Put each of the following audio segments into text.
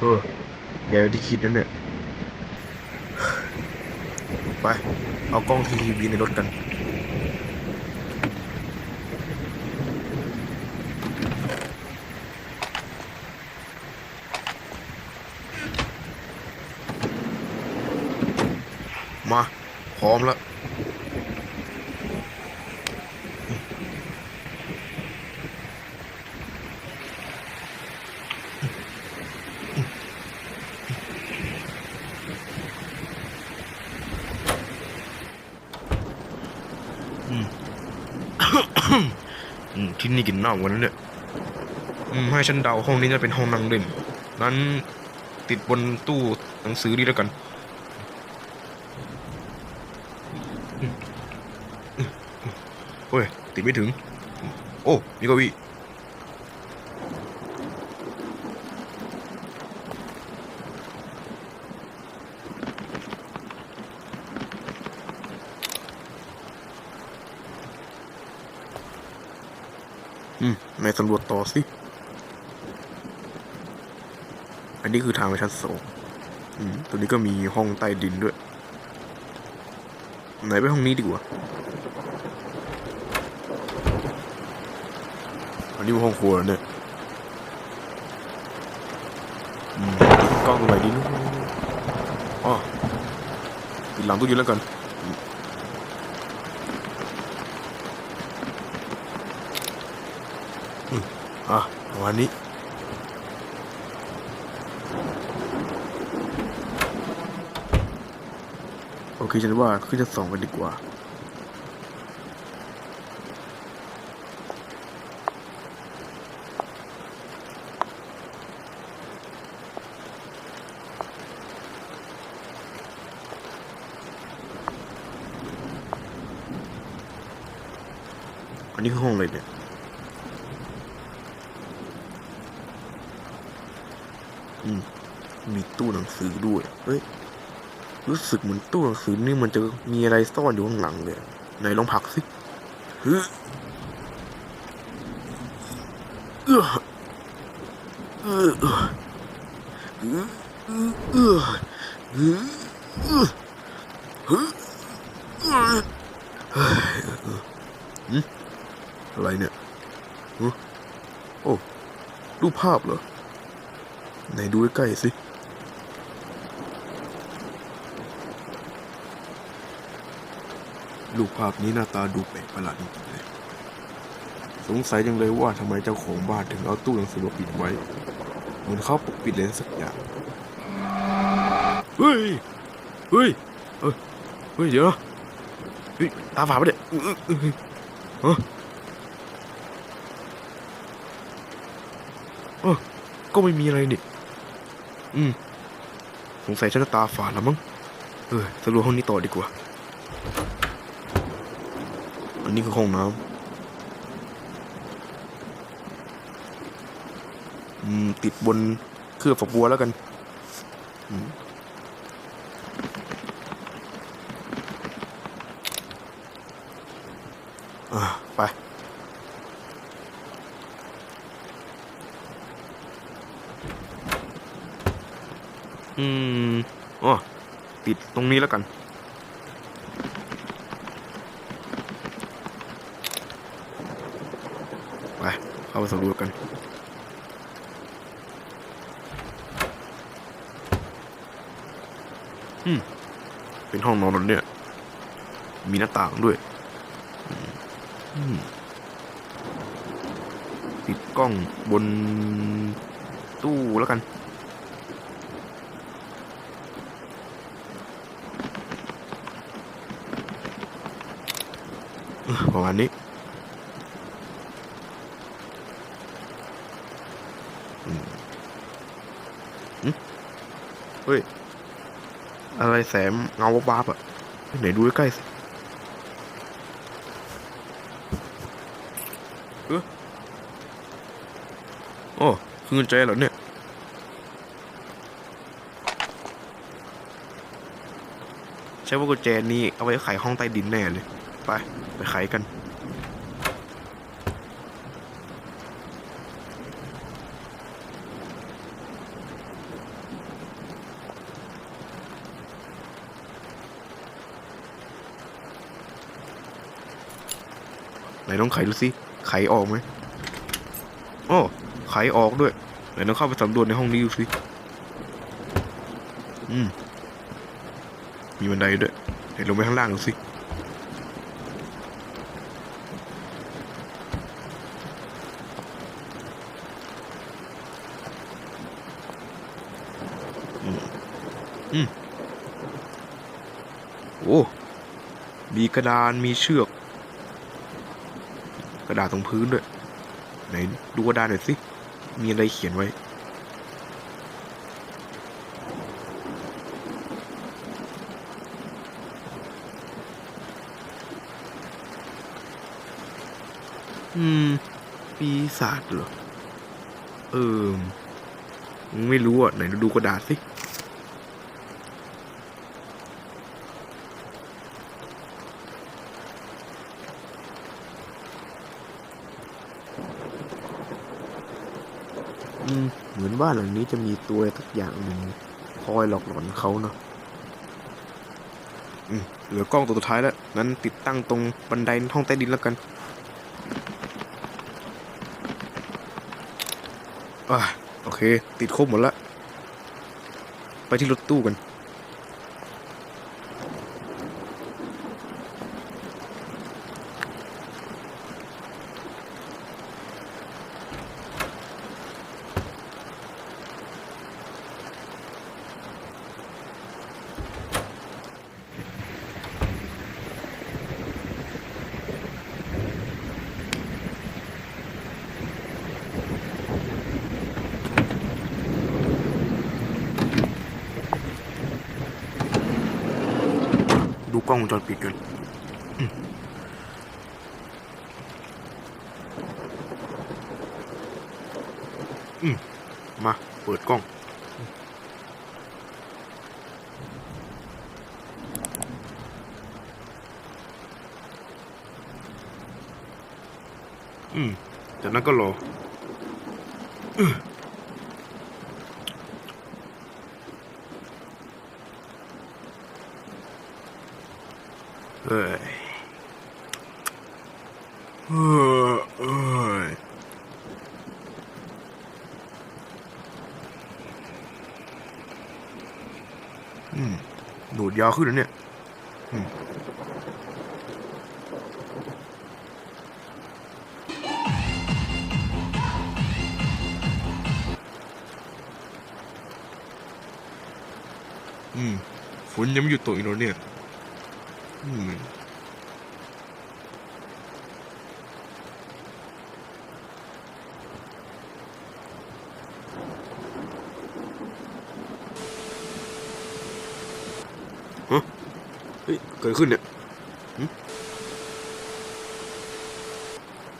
เออแกที่คิดนั่นเนี่ยไป เอากล้องทีวีในรถกัน มา พร้อมแล้ว ที่นี่กินน่าวันนั้นเนี่ยให้ฉันเดาห้องนี้จะเป็นห้องนั่งเล่นนั้นติดบนตู้หนังสือดีแล้วกันโอ้ยติดไม่ถึง โอ้มีเก้าอี้ อืมนายสำรวจต่อสิ อันนี้คือทางไปชั้นสองอืมตัวนี้ก็มีห้องใต้ดินด้วย ไหนไปห้องนี้ดีกว่า อันนี้ห้องครัวเนี่ยอืมกล้องตรงไหนดีนอ๋อติดหลังตู้เย็นแล้วกันอืมอืมอะประ มาณนี้ โอเคฉันว่าขึ้นชั้นสองกันดีกว่าอันนี้คือห้องอะไรเนี่ย อืมมีตู้หนังสือด้วย เฮ้ย รู้สึกเหมือนตู้หนังสือนี่มันจะมีอะไรซ่อนอยู่ข้างหลังเลยไหนลองผักสิฮ้ยเอื้อเอื้อเออเออเออเอออะไรเนี่ยโอ้รูปภาพเหรอ ไหนดูใกล้สิ รูปภาพนี้หน้าตาดูแปลกประหลาดจริงๆเลย สงสัยจังเลยว่าทำไมเจ้าของบ้านถึงเอาตู้หนังสือมาปิดไว้ เหมือนเขาปกปิดอะไรสักอย่าง เฮ้ย เฮ้ยเอ้ย เฮ้ย เดี๋ยวนะเฮ้ยตาฝาดปะเนี่ยเอ้ยเอ้ยเอ้ยฮะเอ้อก็ไม่มีอะไรนี่ อืม สงสัยฉันจะตาฝาดแล้วมั้ง เออสรุปห้องนี้ต่อดีกว่า อันนี้คือห้องน้ำอืม ติดบนเครื่องฝักบัวแล้วกันอืมอะไป อืมอ๋อติดตรงนี้แล้วกัน ไป เข้าไปสำรวจกันอืมเป็นห้องนอนเนี่ย มีหน้าต่างด้วย อืมติดกล้องบนตู้แล้วกัน เออ ประมาณนี้เฮ้ย อะไรแสมเงาบวับอะ ไหนดูใกล้สิเออโอ้คือเงินใจเหรอเนี่ยใช่ว่ากุญแจนี้เอาไว้ไขห้องใต้ดินแน่เลย ไป ไปไขกัน ไหนต้องไขดูสิ ไขออกไหมโอ้ไขออกด้วย ไหนต้องเข้าไปสำรวจในห้องนี้ดูสิ อืม มีบันไดด้วยไหนลงไปข้างล่างดูสิ อืมโอ้ มีกระดานมีเชือก กระดาษตรงพื้นด้วย ไหนดูกระดานหน่อยสิ มีอะไรเขียนไว้ อืม ปีศาจเหรอ เออ ไม่รู้อะ ไหนดูกระดาษสิ อืม เหมือนบ้านหลังนี้จะมีตัวอะไรสักอย่างหนึ่งคอยหลอกหลอนเขาเนาะอืมเหลือกล้องตัวสุดท้ายแล้ว นั้นติดตั้งตรงบันไดห้องใต้ดินแล้วกันอ่าโอเค ติดครบหมดละ ไปที่รถตู้กัน กล้องวงจรปิดกันอืมอืมมาเปิดกล้องอืมจากนั้นก็รอ เฮ้ยเฮ้ยอืมดูดยาวขึ้นแล้วเนี่ยอืมอืมฝนยังไม่หยุดตกอีกแล้วเนี่ย อืมฮะเฮ้ยเกิดขึ้นเนี่ยหึ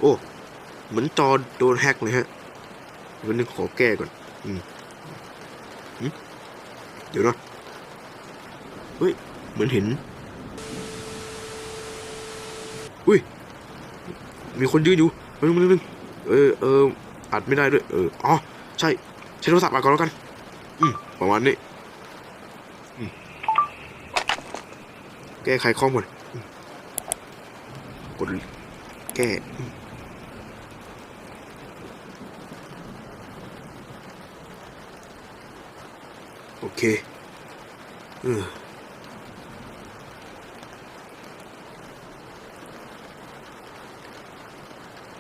โอ้ เหมือนจอโดนแฮกเลยฮะวันนึงขอแก้ก่อน อืมหึเดี๋ยวนะ เฮ้ย เหมือนเห็น อุ้ย มีคนยืนอยู่นึงนึงนึงเออเอออัดไม่ได้ด้วย เออ อ๋อ ใช่ ใช้โทรศัพท์อัดก่อนแล้วกัน อืม ประมาณนี้อืมแก้ไขข้อมูลอืมกดแก้อืมโอเค เออ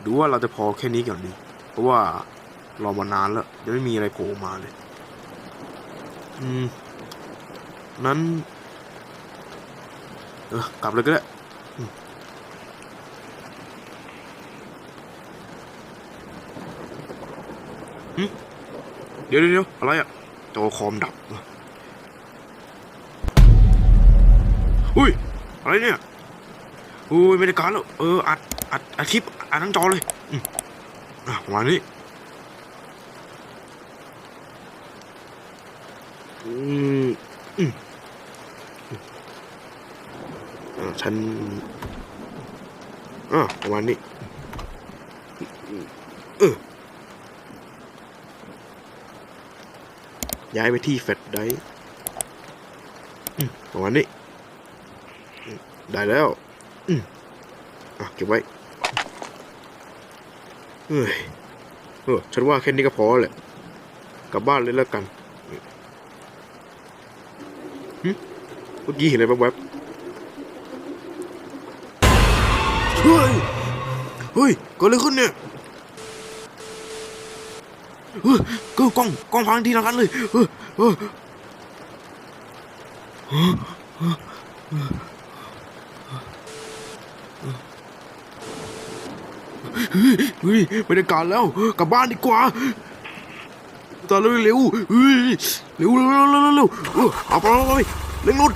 ดูว่าเราจะพอแค่นี้ก่อนดี เพราะว่ารอมานานแล้วยังไม่มีอะไรโผล่มาเลย อืม นั้น เออกลับเลยก็ได้เดี๋ยวเดี๋ยวเดี๋ยวอะไรอะจอคอมดับ อุ้ย อะไรเนี่ย อุ้ยไม่ได้การแล้วเอออัดอัดอัดคลิปอัดทั้งจอเลยอะประมาณนี้อืมอืมอ่าฉันอ่าประมาณนี้เออย้ายไปที่แฟลชไดรฟ์อืมประมาณนี้ได้แล้ว อืมอะเก็บไว้เฮ้ยเออฉันว่าแค่นี้ก็พอแหละ กลับบ้านเลยแล้วกันหึเมื่อกี้เห็นอะไรแวบๆเฮ้ย เฮ้ยเกิดอะไรขึ้นเนี่ยเฮ้ยกล้องกล้องกล้องพังทีละกันเลยเฮ้ยเฮ้ย เฮ้ยไม่ได้การแล้ว กลับบ้านดีกว่าตอนเร็วเร็วเร็วเร็วเร็วเร็วเร็วเร็วเออเอาไปเอาไปเร่งรถ